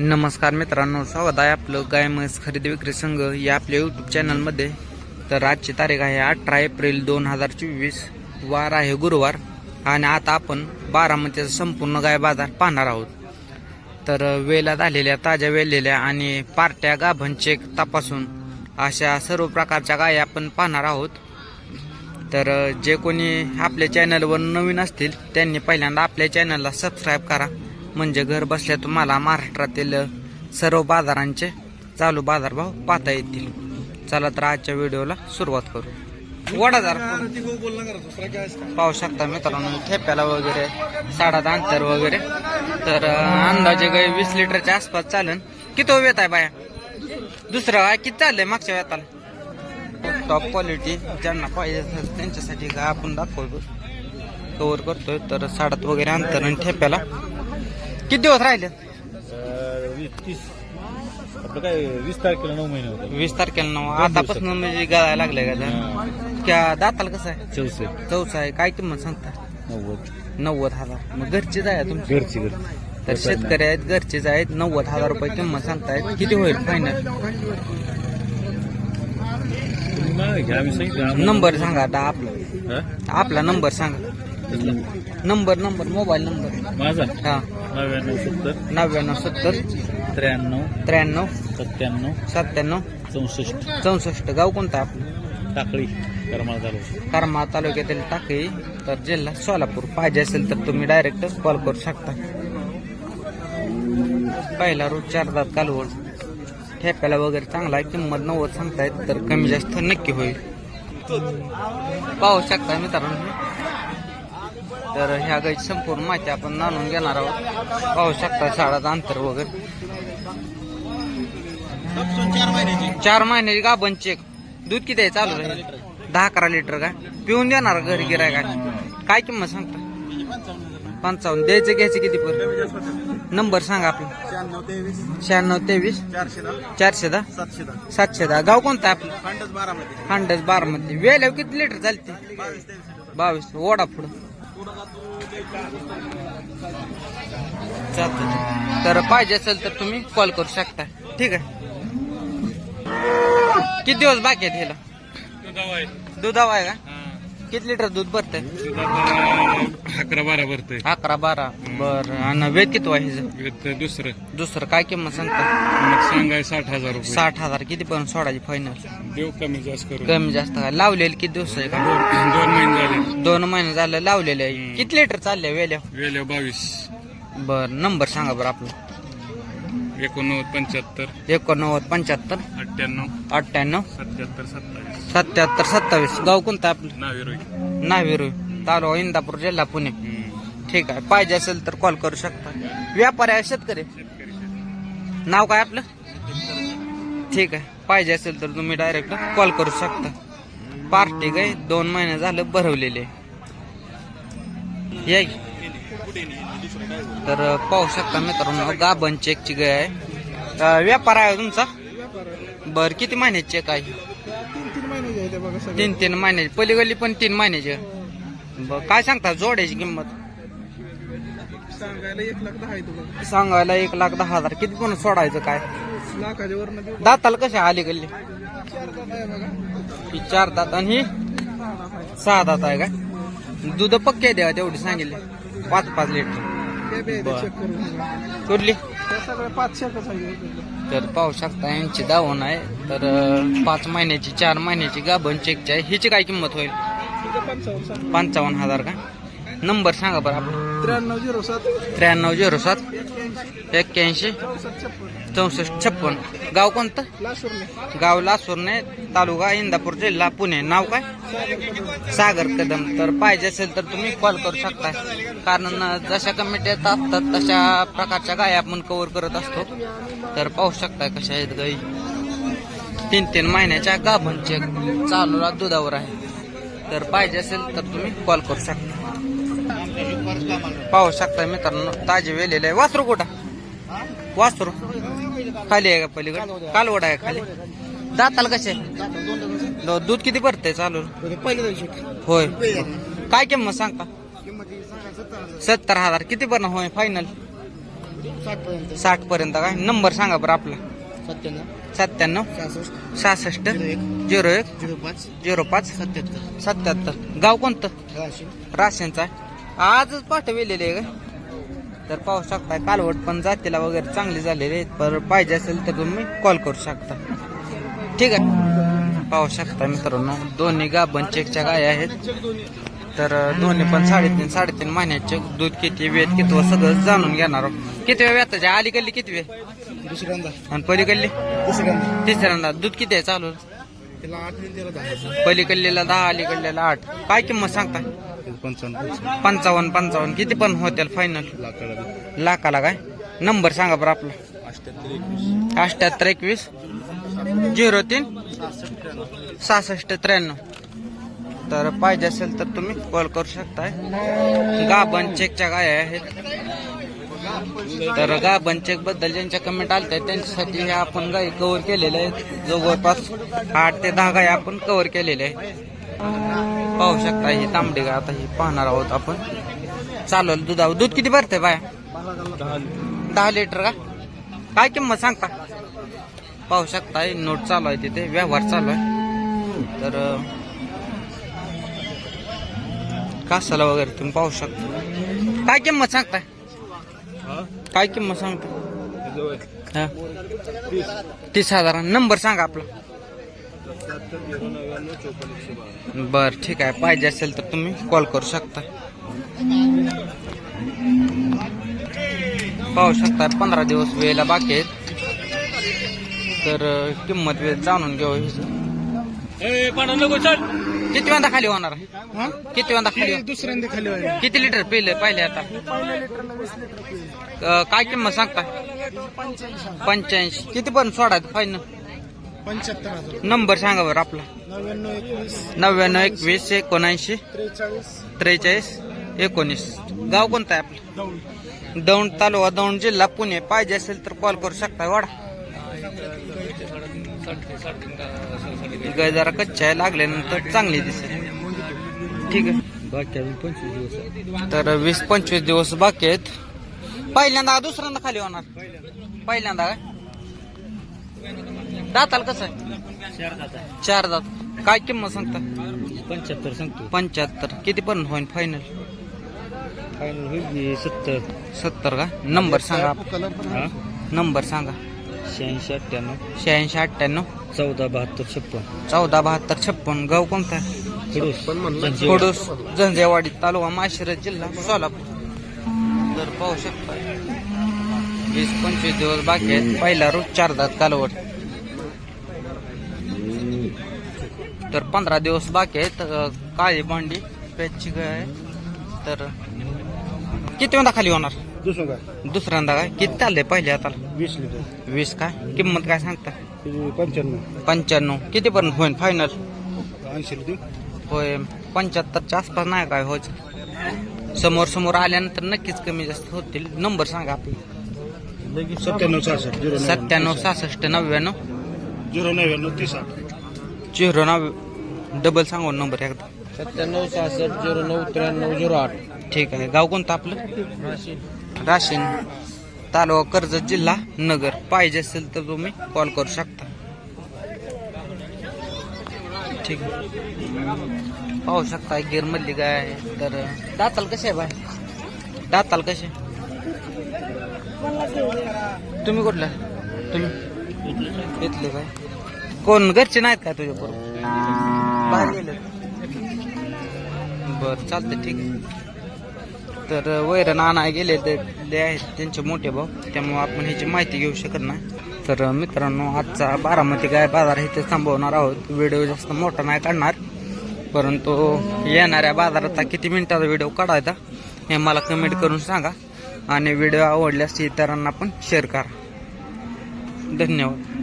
नमस्कार मित्रांनो स्वागत आहे आपलं गाय म्हैस खरेदी विक्री संघ या आपल्या यूट्यूब चॅनलमध्ये तर आजची तारीख आहे अठरा एप्रिल दोन हजार चोवीस. वार आहे गुरुवार आणि आता आपण बारामतीचा संपूर्ण गाय बाजार पाहणार आहोत. तर वेलात आलेल्या ताज्या वेलेल्या आणि पार्ट्या गाभण चेक तपासून अशा सर्व प्रकारच्या गाय आपण पाहणार आहोत. तर जे कोणी आपल्या चॅनलवर नवीन असतील त्यांनी पहिल्यांदा आपल्या चॅनलला सबस्क्राईब करा. म्हणजे घर बसल्या तुम्हाला महाराष्ट्रातील सर्व बाजारांचे चालू बाजारभाव पाहता येतील. चला तर आजच्या व्हिडिओला सुरुवात करू. वडादार पाहू शकता मित्रांनो ठेप्याला वगैरे साडात अंतर वगैरे. तर अंदाजे काही वीस लिटरच्या आसपास चालन. किती वेत आहे बाया? दुसरं काय किती चाललंय मागच्या वेताला टॉप क्वालिटी ज्यांना पाहिजे असेल त्यांच्यासाठी काय आपण दाखवतो. कवर करतोय तर साडात वगैरे अंतर आणि ठेप्याला किती दिवस राहिले? वीस तीस. आपलं काय वीस तारखेला नऊ महिने होते वीस तारखेला नऊ. आतापासून म्हणजे गळायला लागले का जरा? क्या दाताला कसं आहे? चौसे चौसा आहे काय किंमत सांगता? नव्वद. नव्वद हजार. मग घरचीच आहे तुमची? घरची घरची. तर शेतकरी आहेत घरचेच आहेत. नव्वद हजार रुपये किंमत सांगतायत. किती होईल फायनल तुम्ही मागे घ्या आम्ही सांगितलं. आम्हाला. नंबर सांगा आता आपला. हा? आपला नंबर सांगा? नंबर नंबर मोबाईल नंबर माझा? हा. नव्याण्णव सत्तर. नव्याण्णव सत्तर. त्र्याण्णव. त्र्याण्णव. सत्त्याण्णव. सत्त्याण्णव. चौसष्ट. चौसष्ट. गाव कोणतं आपलं? टाकळी करमाळ झालो करमाळ तालुक्यातील टाकळी. तर जिल्हा सोलापूर. पाहिजे असेल तर तुम्ही डायरेक्ट कॉल करू शकता. पहिला रोज चार दात कालवड. ठेप्याला वगैरे चांगला आहे. किंमत नव्वद सांगतायत तर कमी जास्त नक्की होईल. पाहू शकता मित्रांनो. तर ह्या गाईची संपूर्ण माहिती आपण जाणून घेणार आहोत. पाहू शकता शाळात अंतर वगैरे. चार महिन्याची गाभण चेक दूध किती आहे चालू राहील? दहा अकरा लिटर का? पिऊन देणार घरी गिराय का? काय किंमत सांगता? पंचावन्न. द्यायचं घ्यायचं किती पर नंबर सांगा आपला. शहाण्णव तेवीस. चारशे दहा. सातशे दहा. गाव कोणतं आपलं? खंडच बारामध्ये वेल्यावर किती लिटर चालते? बावीस ओढा पुढं. चालतं तर पाहिजे असेल तर तुम्ही कॉल करू शकता. ठीक आहे. किती दिवस बाकी आहेत ह्याला दुधावा आहे का? किती लिटर दूध भरतंय? अकरा बारा भरतोय. अकरा बारा. बर. आणि वेद किती आहे ह्याचं? दुसरं. दुसरं. काय किंमत सांगता? मग सांगाय साठ हजार रुपये. साठ हजार. किती पण सोडायची फायनल देव कमी जास्त करू कमी जास्त काय लावलेले किती दिवस आहे का? दोन महिने झाले. दोन महिने झाले लावलेले आहे. किती लिटर चालले वेल्या? वेल्या बावीस. बर नंबर सांगा बरं आपला. एकोणनव्वद पंच्याहत्तर. एकोणनव्वद पंच्याहत्तर. अठ्ठ्याण्णव. अठ्ठ्याण्णव. सत्याहत्तर सत्तावीस. सत्याहत्तर सत्तावीस. गाव कोणतं आपलं? नावे नाविरू तालुका इंदापूर जिल्हा पुणे. ठीक आहे. पाहिजे असेल तर कॉल करू शकता. व्यापारी आहे शेतकरी. नाव काय आपलं? ठीक आहे. पाहिजे असेल तर तुम्ही डायरेक्ट कॉल करू शकता. पार्टी काय दोन महिने झालं भरवलेले. या. तर पाहू शकता मित्रांनो गाबन चेकची गाय आहे. अं, व्यापार आहे तुमचा? बर किती महिन्याची चेक आहे? तीन तीन महिन्याची पलीकडली पण तीन महिन्याची. बर काय सांगता जोड्याची किंमत? सांगायला एक लाख दहा सांगायला एक लाख दहा हजार. किती पण सोडायचं काय? लाखाच्या दाताला कशा आली गल्ली? ही चार दात आणि ही सहा दात आहे का? दूध पक्के द्या तेवढी सांगितले. पाच पाच लिटर. कुठली? तर पाहू शकता यांची दावण आहे. तर पाच महिन्याची चार महिन्याची गाभण चेकची आहे. हिची काय किंमत होईल? पंचावन्न हजार का? नंबर सांगा बरं आपला. त्र्याण्णव झिरो सात. त्र्याण्णव झिरो सात. एक्क्याऐंशी. चौसष्ट छप्पन. चौसष्ट छप्पन. गाव कोणतं? लासूरने. गाव लासूरने तालुका इंदापूर जिल्हा पुणे. नाव काय? सागर कदम. तर पाहिजे असेल तर तुम्ही कॉल करू शकता कारण जशा कमिटी असतात तशा प्रकारच्या गाय आपण कव्हर करत असतो. तर पाहू शकता कशा आहेत गाई. तीन तीन महिन्याच्या गाभणचे चालू दुधावर आहे. तर पाहिजे असेल तर तुम्ही कॉल करू शकता पाहू शकता मित्रांनो ताजे वेलेले आहे. वासरू कुठं? वासरू? खाली आहे का पलीकडे? कालवड आहे खाली? दाताला कसे? दूध किती भरते चालू होय. काय किंमत सांगता? सत्तर हजार. किती पण होय? फायनल साठ पर्यंत पर्यंत काय? नंबर सांगा बरं आपला. सत्त्याण्णव. सहासष्ट. झिरो एक. झिरो पाच. झिरो पाच. सत्याहत्तर सत्याहत्तर गाव कोणतं? आहे. आजच पाठवलेले आहे का? तर पाहू शकता कालवड पण जातीला वगैरे चांगली झालेली आहे पर पाहिजे असेल तर तुम्ही कॉल करू शकता. ठीक आहे. पाहू शकता मित्रांनो दोन्ही गाभण चेकच्या गाय आहेत. तर दोन्ही पण साडेतीन साडेतीन महिन्याचे दूध किती वेळ किती व सगळं जाणून घेणार किती वेळ व्यताचे अलीकडली किती वेळ? दुसऱ्यांदा. आणि पलीकडली दुसऱ्यांदा तिसऱ्यांदा. दूध किती आहे चालू? पलीकडलेला दहा. अलीकडलेला आठ. काय किंमत सांगता पंचावन्न. पंचावन्न पंचावन्न. किती पण होतील फायनल लाखाला काय? नंबर सांगा बरं आपला. अठ्याहत्तर एकवीस. झिरो तीन. सहासष्ट त्र्याण्णव. तर पाहिजे असेल तर तुम्ही कॉल करू शकताय. गाबन चेकच्या गाय आहेत. तर गाबन चेकबद्दल ज्यांच्या कमेंट आल्या त्यांच्यासाठी हे आपण गाय कव्हर केलेल्या आहेत. जवळपास आठ ते दहा गाय आपण कव्हर केलेल्या आहेत. पाहू शकता ही तांबडी गाय आता ही पाहणार आहोत आपण. चालेल दुधावर. दूध किती भरते बाया? दहा लिटर का? काय किंमत सांगता? पाहू शकता हे नोट चालू आहे तिथे. व्यवहार चालू आहे. तर कासाला वगैरे तुम्ही पाहू शकता. काय किंमत सांगताय? काय किंमत सांगता तीस हजार. नंबर सांगा आपला. बर ठीक आहे. पाहिजे असेल तर तुम्ही कॉल करू शकता. पाहू शकता पंधरा दिवस वेळेला बाकी आहेत. तर किंमत वेळ जाणून घेऊ. किती वेळा खाली होणार? आहे? हा? किती वेळा खाली दुसऱ्यांदा खाली व्हायला. किती लिटर पिले पाहिले आता. अं, काय किंमत सांगता? पंच्याऐंशी. पंच्याऐंशी. किती पण सोडायचं फायनल पंच्याहत्तर हजार. नंबर सांगा बरं आपला. नव्याण्णव एकवीस. नव्याण्णव एकवीस एकोणऐंशी. त्रेचाळीस. त्रेचाळीस एकोणीस. गाव कोणतं आहे आपलं? दौंड. दौंड तालुका दौंड जिल्हा पुणे. पाहिजे असेल तर कॉल करू शकता वाडा. गाय जरा कच्च्या आहे लागल्यानंतर चांगली दिसेल. ठीक आहे. बाकी अजून पंचवीस दिवस तर वीस पंचवीस दिवस बाकी आहेत. पहिल्यांदा का दुसऱ्यांदा खाली होणार? पहिल्यांदा काय दाताल कसं आहे? चार दात काय किंमत सांगता? पंच्याहत्तर सांगतो. पंच्याहत्तर. किती पण होईल फायनल फायनल होईल सत्तर. सत्तर का? नंबर सांगा. हा? नंबर सांगा. शहाऐंशी अठ्ठ्याण्णव. शहाऐंशी अठ्ठ्याण्णव. चौदा बहात्तर छप्पन. चौदा बहात्तर छप्पन. गाव कोणता आहे? खडूस. खोडूस. झंजेवाडी तालुका माशिरस जिल्हा सोलापूर. तर पाहू शकता. वीस पंचवीस दिवस बाकी आहेत. पहिला रोज चार दात कालवड. तर पंधरा दिवस बाकी आहेत. काळी बांडी पेची गाय आहे. तर किती वेळा खाली होणार? दुसरं काय? दुसऱ्यांदा काय? किती चालले पहिले आता? वीस लिटर. वीस काय? किंमत काय सांगता? पंच्याण्णव. पंच्याण्णव. किती पर्यंत होईल फायनल ऐंशी होय पंच्याहत्तरच्या आसपास नाही काय व्हायचं. समोर समोर आल्यानंतर नक्कीच कमी जास्त होतील. नंबर सांगा आपले. सत्त्याण्णव सहासष्ट सत्त्याण्णव सहासष्ट नव्याण्णव. झिरो नव्याण्णव तीस आठ. झिरो नव डबल सांगू नंबर एकदा. सत्त्याण्णव सहासष्ट झिरो नऊ त्र्याण्णव झिरो आठ. ठीक आहे. गाव कोणतं आपलं? राशीन. तालुका कर्जत जिल्हा नगर. पाहिजे असेल तर तुम्ही कॉल करू शकता. ठीक आहे. पाहू शकता गिर मधली गाय आहे. तर दाताल कसे आहे बाय? दाताल कसे तुम्ही कुठला? तुम्ही? इथले काय कोण घरचे नाहीत का तुझ्या बरोबर बाहेर गेले. बर चालतंय ठीक आहे. तर वैरण आणाय गेले ते आहेत त्यांचे मोठे भाऊ. त्यामुळे आपण ह्याची माहिती घेऊ शकत नाही. तर मित्रांनो आजचा बारामती गाय बाजार इथे थांबवणार आहोत. व्हिडिओ जास्त मोठा नाही काढणार. परंतु येणाऱ्या बाजाराचा किती मिनिटाचा व्हिडिओ काढायचा हे मला कमेंट करून सांगा. आणि व्हिडिओ आवडल्यास इतरांना पण शेअर करा. धन्यवाद.